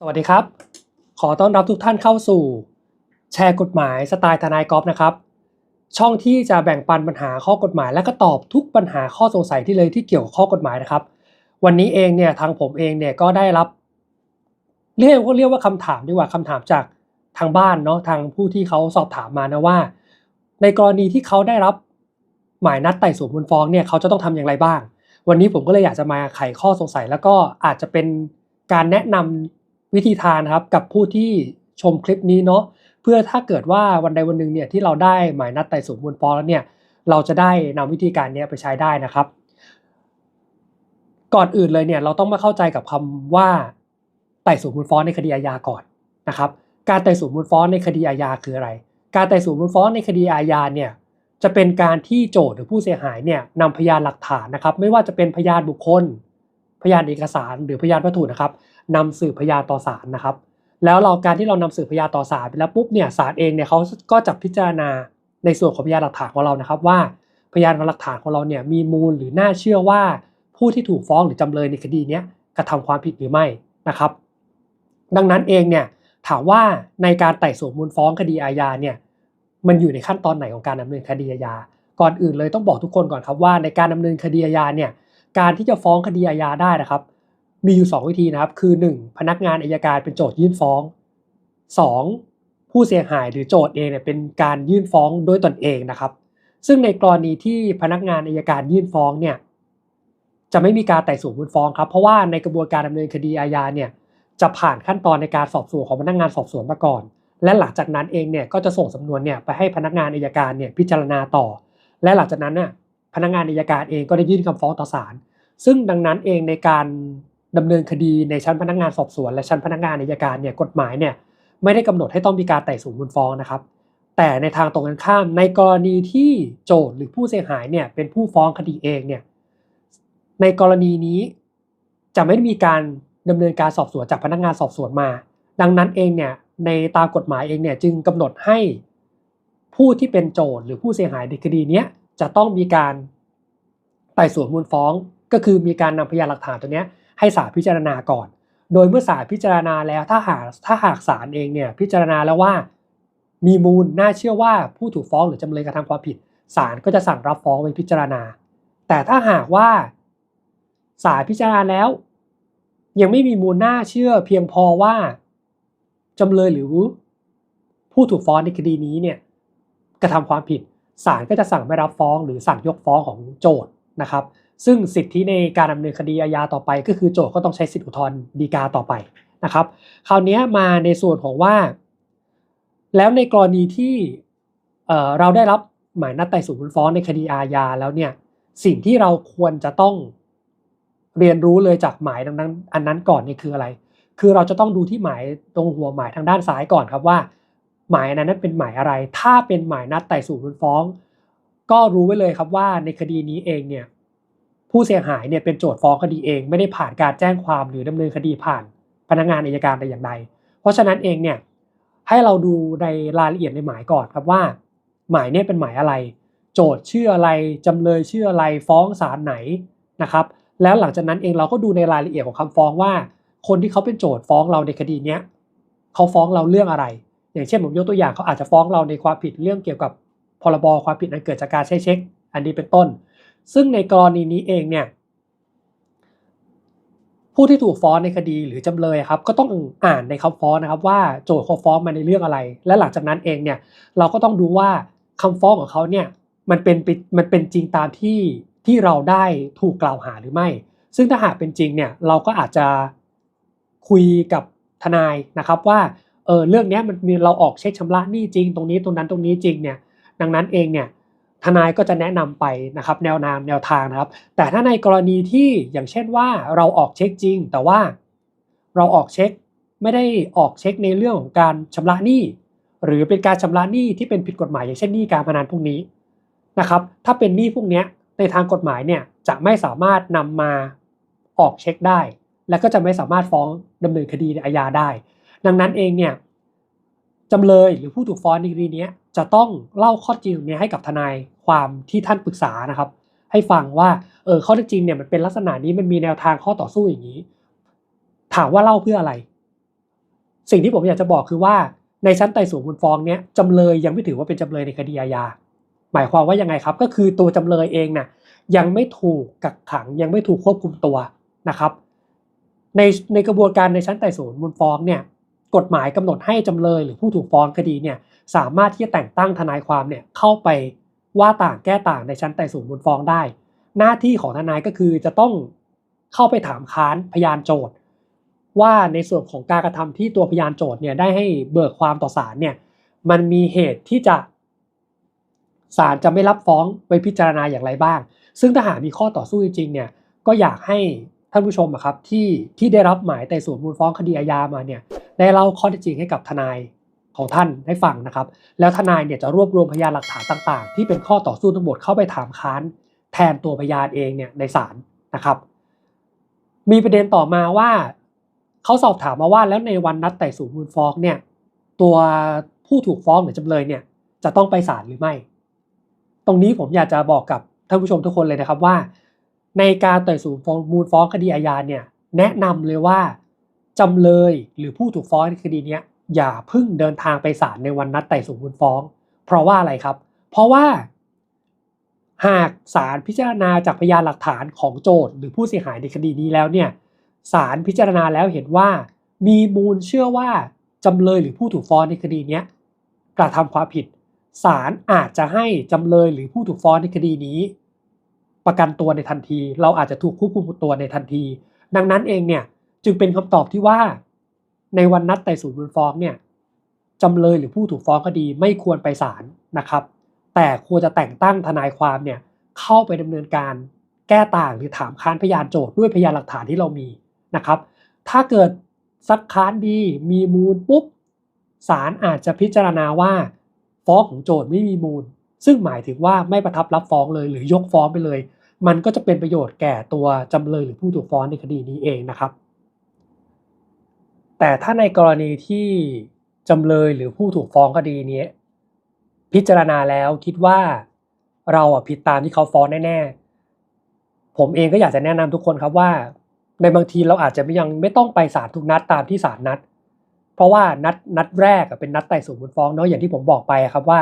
สวัสดีครับ ขอต้อนรับทุกท่านเข้าสู่ แชร์กฎหมายสไตล์ทนายกอล์ฟนะครับ ช่องที่จะแบ่งปันปัญหาข้อกฎหมาย และก็ตอบทุกปัญหาข้อสงสัยที่เลยที่เกี่ยวกับข้อกฎหมายนะครับ วันนี้เองเนี่ยทางผมเองเนี่ยก็ได้รับ เรียกว่าเรียกว่าคำถามดีกว่าคำถามจากทางบ้านเนาะทางผู้ที่เขาสอบถามมานะว่า ในกรณีที่เขาได้รับหมายนัดไต่สวนมูลฟ้องเนี่ยเขาจะต้องทำอย่างไรบ้าง วันนี้ผมก็เลยอยากจะมาไขข้อสงสัย แล้วก็อาจจะเป็นการแนะนำ วิธีทานครับกับผู้ที่ชมคลิปนี้เนาะเพื่อถ้าเกิดว่าวันใดวันหนึ่งเนี่ยที่เราได้หมายนัดไต่สวนมูลฟ้องแล้วเนี่ยเราจะได้นำวิธีการนี้ไปใช้ได้นะครับ ก่อนอื่นเลยเนี่ยเราต้องมาเข้าใจกับคำว่าไต่สวนมูลฟ้องในคดีอาญาก่อนนะครับการไต่สวนมูลฟ้องในคดีอาญาคืออะไร การไต่สวนมูลฟ้องในคดีอาญาเนี่ยจะเป็นการที่โจทย์หรือผู้เสียหายเนี่ยนำพยานหลักฐานนะครับ ไม่ว่าจะเป็นพยานบุคคล พยานเอกสารหรือพยานวัตถุนะครับนำสืบพยานต่อศาลนะครับ แล้วเราการที่เรานำสืบพยานต่อศาลไปแล้วปุ๊บเนี่ยศาลเองเนี่ยเขาก็จะพิจารณาในส่วนของพยานหลักฐานของเรานะครับว่าพยานหลักฐานของเราเนี่ยมีมูลหรือน่าเชื่อว่าผู้ที่ถูกฟ้องหรือจำเลยในคดีนี้กระทำความผิดหรือไม่นะครับ ดังนั้นเองเนี่ยถามว่าในการไต่สวนมูลฟ้องคดีอาญาเนี่ยมันอยู่ในขั้นตอนไหนของการดำเนินคดีอาญาก่อนอื่นเลยต้องบอกทุกคนก่อนครับว่าในการดำเนินคดีอาญาเนี่ย การที่จะฟ้องคดีอาญาได้นะครับ มีอยู่ 2 วิธีนะครับ คือ 1. พนักงานอายการเป็นโจทยื่นฟ้อง 2. ผู้เสียหายหรือโจทย์เองเนี่ยเป็นการยื่นฟ้องด้วยตนเองนะครับ ซึ่งในกรณีที่พนักงานอายการยื่นฟ้องเนี่ยจะไม่มีการไต่สวนมูลฟ้องครับเพราะว่าในกระบวนการดำเนินคดีอาญาเนี่ยจะผ่านขั้นตอนในการสอบสวนของพนักงานสอบสวนมาก่อน และหลังจากนั้นเองเนี่ยก็จะส่งสำนวนเนี่ยไปให้พนักงานอายการเนี่ยพิจารณาต่อ และหลังจากนั้นเนี่ย พนักงานอายการเองก็ได้ยื่นคำฟ้องต่อศาลซึ่งดังนั้นเองในการดำเนินคดีในชั้นพนักงานสอบสวนและชั้นพนักงานอายการเนี่ยกฎหมายเนี่ยไม่ได้กำหนดให้ต้องมีการไต่สวนมูลฟ้องนะครับ แต่ในทางตรงกันข้ามในกรณีที่โจทย์หรือผู้เสียหายเนี่ยเป็นผู้ฟ้องคดีเองเนี่ยในกรณีนี้จะไม่ได้มีการดำเนินการสอบสวนจากพนักงานสอบสวนมา ดังนั้นเองเนี่ยในตามกฎหมายเองเนี่ยจึงกำหนดให้ผู้ที่เป็นโจทย์หรือผู้เสียหายในคดีเนี้ย จะต้องมีการไต่สวนมูลฟ้อง ก็คือมีการนำพยานหลักฐานตัวนี้ให้ศาลพิจารณาก่อน โดยเมื่อศาลพิจารณาแล้วถ้าหากถ้าหากศาลเองเนี่ยพิจารณาแล้วว่า มีมูลน่าเชื่อว่าผู้ถูกฟ้องหรือจำเลยกระทำความผิดศาลก็จะสั่งรับฟ้องไปพิจารณา แต่ถ้าหากว่าศาลพิจารณาแล้ว ยังไม่มีมูลน่าเชื่อเพียงพอว่าจำเลยหรือผู้ถูกฟ้องในคดีนี้เนี่ยกระทำความผิด ศาลก็จะสั่งไม่รับฟ้องหรือสั่งยกฟ้องของโจทย์นะครับ ซึ่งสิทธิในการดำเนินคดีอาญาต่อไป ก็คือโจทก์ก็ต้องใช้สิทธิอุทธรณ์ฎีกาต่อไปนะครับ คราวนี้มาในส่วนของว่า แล้วในกรณีที่เเราได้รับหมายนัดไต่สวนมูลฟ้องในคดีอาญาแล้วเนี่ยสิ่งที่เราควรจะต้องเรียนรู้เลยจากหมายดังนั้น อันนั้นก่อนนี่คืออะไร คือเราจะต้องดูที่หมายตรงหัวหมายทางด้านซ้ายก่อนครับว่า หมายนั้นเป็นหมายอะไร ถ้าเป็นหมายนัดไต่สวนมูลฟ้อง ก็รู้ไว้เลยครับว่าในคดีนี้เองเนี่ยผู้เสียหายเนี่ยเป็นโจทย์ฟ้องคดีเอง ไม่ได้ผ่านการแจ้งความหรือดำเนินคดีผ่านพนักงานอัยการแต่อย่างใด เพราะฉะนั้นเองเนี่ยให้เราดูในรายละเอียดในหมายก่อนครับว่า หมายเนี่ยเป็นหมายอะไร โจทย์ชื่ออะไรจำเลยชื่ออะไรฟ้องศาลไหนนะครับ แล้วหลังจากนั้นเองเราก็ดูในรายละเอียดของคำฟ้องว่า คนที่เขาเป็นโจทย์ฟ้องเราในคดีเนี้ยเขาฟ้องเราเรื่องอะไร อย่างเช่นผมยกตัวอย่างเขาอาจจะฟ้องเราในความผิดเรื่องเกี่ยวกับพรบความผิดอันเกิดจากการใช้เช็ค อันนี้เป็นต้น ซึ่งในกรณีนี้เองเนี่ยผู้ที่ถูกฟ้องในคดีหรือจำเลยครับก็ต้องอ่านในคำฟ้องนะครับว่าโจทย์เขาฟ้องมาในเรื่องอะไร และหลังจากนั้นเองเนี่ยเราก็ต้องดูว่าคำฟ้องของเขาเนี่ยมันเป็นมันเป็นจริงตามที่ที่เราได้ถูกกล่าวหาหรือไม่ ซึ่งถ้าหากเป็นจริงเนี่ยเราก็อาจจะคุยกับทนายนะครับว่า เออเรื่องนี้มันมีเราออกเช็คชำระหนี้จริง ตรงนี้ตรงนั้นตรงนี้จริงเนี่ยดังนั้นเองเนี่ยทนายก็จะแนะนำไปนะครับแนวนามแนวทางนะครับ แต่ถ้าในกรณีที่อย่างเช่นว่าเราออกเช็คจริง แต่ว่าเราออกเช็คไม่ได้ออกเช็คในเรื่องของการชำระหนี้หรือเป็นการชำระหนี้ที่เป็นผิดกฎหมาย อย่างเช่นหนี้การพนันพวกนี้นะครับ ถ้าเป็นหนี้พวกนี้ในทางกฎหมายเนี่ยจะไม่สามารถนำมาออกเช็คได้ และก็จะไม่สามารถฟ้องดำเนินคดีในอาญาได้ ดังนั้นเองเนี่ยจำเลยหรือผู้ถูกฟ้องในคดีนี้จะต้องเล่าข้อจริงนี้ให้กับทนายความที่ท่านปรึกษานะครับ ให้ฟังว่าเออข้อท็จจริงเนี่ยมันเป็นลักษณะนี้มันมีแนวทางข้อต่อสู้อย่างนี้ ถามว่าเล่าเพื่ออะไร สิ่งที่ผมอยากจะบอกคือว่าในชั้นไต่สวนมูลฟ้องเนี้ยจำเลยยังไม่ถือว่าเป็นจำเลยในคดีอาญาหมายความว่ายังไงครับ ก็คือตัวจำเลยเองน่ะยังไม่ถูกกักขังยังไม่ถูกควบคุมตัวนะครับ ในในกระบวนการในชั้นไต่สวนมูลฟ้องเนี่ย กฎหมายกำหนดให้จำเลยหรือผู้ถูกฟ้องคดีเนี่ยสามารถที่จะแต่งตั้งทนายความเนี่ยเข้าไปว่าต่างแก้ต่างในชั้นไต่สวนมูลฟ้องได้ หน้าที่ของทนายก็คือจะต้องเข้าไปถามค้านพยานโจทย์ ว่าในส่วนของการกระทำที่ตัวพยานโจทย์เนี่ยได้ให้เบิกความต่อศาลเนี่ยมันมีเหตุที่จะศาลจะไม่รับฟ้องไปพิจารณาอย่างไรบ้าง ซึ่งถ้าหากมีข้อต่อสู้จริงเนี่ยก็อยากให้ท่านผู้ชมอะครับที่ที่ได้รับหมายไต่สวนมูลฟ้องคดีอาญามาเนี่ย ได้เล่าข้อเท็จจริงให้กับทนายของท่านให้ฟังนะครับ แล้วทนายเนี่ยจะรวบรวมพยานหลักฐานต่าง ๆ ที่เป็นข้อต่อสู้ทั้งหมดเข้าไปถามค้านแทนตัวพยานเองเนี่ยในศาลนะครับ มีประเด็นต่อมาว่าเขาสอบถามมาว่าแล้วในวันนัดไต่สวนมูลฟ้องเนี่ยตัวผู้ถูกฟ้องหรือจำเลยเนี่ยจะต้องไปศาลหรือไม่ ตรงนี้ผมอยากจะบอกกับท่านผู้ชมทุกคนเลยนะครับว่า ในการไต่สวนฟ้องมูลฟ้องคดีอาญาเนี่ยแนะนำเลยว่า จำเลยหรือผู้ถูกฟ้องในคดีนี้อย่าพิ่งเดินทางไปศาลในวันนัดไต่สวนมูลฟ้อง เพราะว่าอะไรครับ เพราะว่า หากศาลพิจารณาจากพยานหลักฐานของโจทย์หรือผู้เสียหายในคดีนี้แล้วเนี่ยศาลพิจารณาแล้วเห็นว่า มีมูลเชื่อว่าจำเลยหรือผู้ถูกฟ้องในคดีนี้กระทำความผิดศาลอาจจะให้จำเลยหรือผู้ถูกฟ้องในคดีนี้ ประกันตัวในทันที เราอาจจะถูกควบคุมตัวในทันที ดังนั้นเองเนี่ย จึงเป็นคำตอบที่ว่า ในวันนัดไต่สวนมูลฟ้องเนี่ยจำเลยหรือผู้ถูกฟ้องคดีไม่ควรไปศาลนะครับ แต่ควรจะแต่งตั้งทนายความเนี่ยเข้าไปดำเนินการแก้ต่างหรือถามค้านพยานโจทย์ด้วยพยานหลักฐานที่เรามีนะครับ ถ้าเกิดซักค้านดีมีมูลปุ๊บศาลอาจจะพิจารณาว่า ฟ้องของโจทย์ไม่มีมูล ซึ่งหมายถึงว่าไม่ประทับรับฟ้องเลยหรือยกฟ้องไปเลย มันก็จะเป็นประโยชน์แก่ตัวจำเลยหรือผู้ถูกฟ้องในคดีนี้เองนะครับ แต่ถ้าในกรณีที่จำเลยหรือผู้ถูกฟ้องคดีนี้พิจารณาแล้วคิดว่าเราอะผิดตามที่เขาฟ้องแน่ๆ ผมเองก็อยากจะแนะนำทุกคนครับว่า ในบางทีเราอาจจะยังไม่ต้องไปศาลทุกนัดตามที่ศาลนัด เพราะว่านัดนัดแรกเป็นนัดไต่สวนมูลฟ้องเนาะอย่างที่ผมบอกไปครับว่า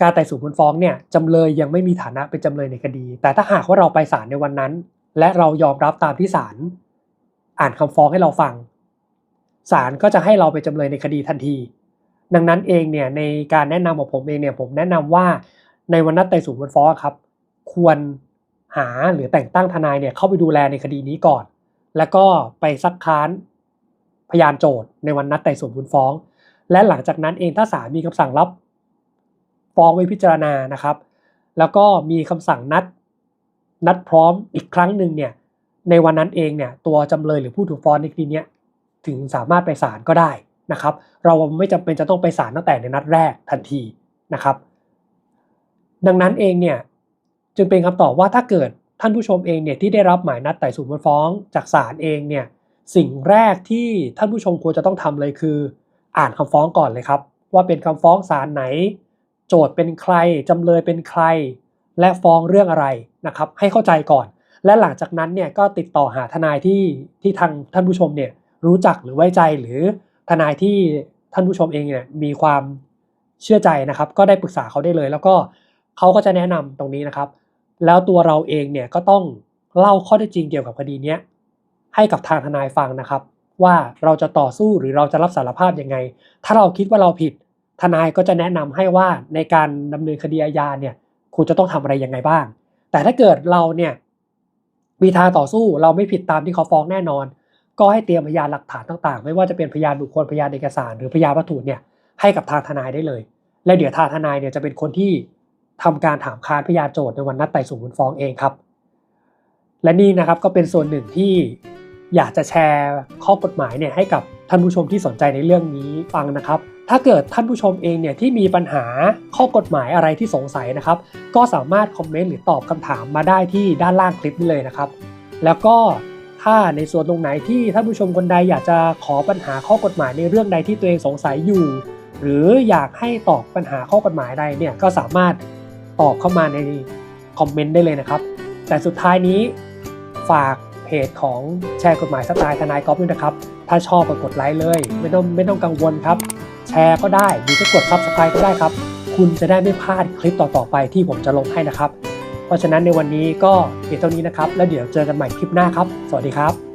การไต่สวนมูลฟ้องเนี่ยจำเลยยังไม่มีฐานะเป็นจำเลยในคดี แต่ถ้าหากว่าเราไปศาลในวันนั้น และเรายอมรับตามที่ศาลอ่านคำฟ้องให้เราฟัง ศาลก็จะให้เราไปจำเลยในคดีทันที ดังนั้นเองเนี่ยในการแนะนำของผมเองเนี่ยผมแนะนำว่าในวันนัดไต่สวนมูลฟ้องครับ ควรหาหรือแต่งตั้งทนายเนี่ยเข้าไปดูแลในคดีนี้ก่อน แล้วก็ไปซักค้านพยานโจทย์ในวันนัดไต่สวนมูลฟ้อง และหลังจากนั้นเองถ้าศาลมีคำสั่งรับฟ้องไว้พิจารณานะครับ แล้วก็มีคำสั่งนัดนัดพร้อมอีกครั้งหนึ่งเนี่ยในวันนั้นเองเนี่ยตัวจำเลยหรือผู้ถูกฟ้องในคดีเนี้ย ถึงสามารถไปศาลก็ได้นะครับ เราไม่จำเป็นจะต้องไปศาลตั้งแต่ในนัดแรกทันทีนะครับ ดังนั้นเองเนี่ยจึงเป็นคำตอบว่าถ้าเกิดท่านผู้ชมเองเนี่ยที่ได้รับหมายนัดไต่สวนมูลฟ้องจากศาลเองเนี่ยสิ่งแรกที่ท่านผู้ชมควรจะต้องทำเลยคือ อ่านคำฟ้องก่อนเลยครับ ว่าเป็นคำฟ้องศาลไหน โจทย์เป็นใครจำเลยเป็นใคร และฟ้องเรื่องอะไรนะครับ ให้เข้าใจก่อน และหลังจากนั้นเนี่ยก็ติดต่อหาทนายที่ที่ทางท่านผู้ชมเนี่ย รู้จักหรือไว้ใจหรือทนายที่ท่านผู้ชมเองเนี่ยมีความเชื่อใจนะครับ ก็ได้ปรึกษาเขาได้เลย แล้วก็เขาก็จะแนะนำตรงนี้นะครับ แล้วตัวเราเองเนี่ยก็ต้องเล่าข้อเท็จจริงเกี่ยวกับคดีนี้ให้กับทางทนายฟังนะครับ ว่าเราจะต่อสู้หรือเราจะรับสารภาพยังไง ถ้าเราคิดว่าเราผิดทนายก็จะแนะนำให้ว่าในการดำเนินคดีอาญาเนี่ยคุณจะต้องทำอะไรยังไงบ้าง แต่ถ้าเกิดเราเนี่ยมีทางต่อสู้เราไม่ผิดตามที่เขาฟ้องแน่นอน ก็ให้เตรียมพยานหลักฐานต่างๆ ไม่ว่าจะเป็นพยานบุคคลพยานเอกสาร หรือพยานวัตถุเนี่ยให้กับทางทนายได้เลย และเดี๋ยวทางทนายเนี่ยจะเป็นคนที่ทำการถามค้านพยานโจทย์ในวันนัดไต่สวนมูลฟ้องเองครับ และนี่นะครับก็เป็นส่วนหนึ่งที่อยากจะแชร์ข้อกฎหมายเนี่ยให้กับท่านผู้ชมที่สนใจในเรื่องนี้ฟังนะครับ ถ้าเกิดท่านผู้ชมเองเนี่ยที่มีปัญหาข้อกฎหมายอะไรที่สงสัยนะครับ ก็สามารถคอมเมนต์หรือตอบคำถามมาได้ที่ด้านล่างคลิปนี้เลยนะครับ แล้วก็ ถ้าในส่วนตรงไหนที่ท่านผู้ชมคนใดอยากจะขอปัญหาข้อกฎหมายในเรื่องใดที่ตัวเองสงสัยอยู่ หรืออยากให้ตอบปัญหาข้อกฎหมายใดเนี่ยก็สามารถตอบเข้ามาในคอมเมนต์ได้เลยนะครับ แต่สุดท้ายนี้ฝากเพจของแชร์กฎหมายสไตล์ทนายกอล์ฟด้วยนะครับ ถ้าชอบก็กดไลค์เลย ไม่ต้องไม่ต้องกังวลครับ แชร์ก็ได้หรือจะกด Subscribe ก็ได้ครับ คุณจะได้ไม่พลาดคลิปต่อๆไปที่ผมจะลงให้นะครับ เพราะฉะนั้นในวันนี้ก็เพียงเท่านี้นะครับ แล้วเดี๋ยวเจอกันใหม่คลิปหน้าครับ สวัสดีครับ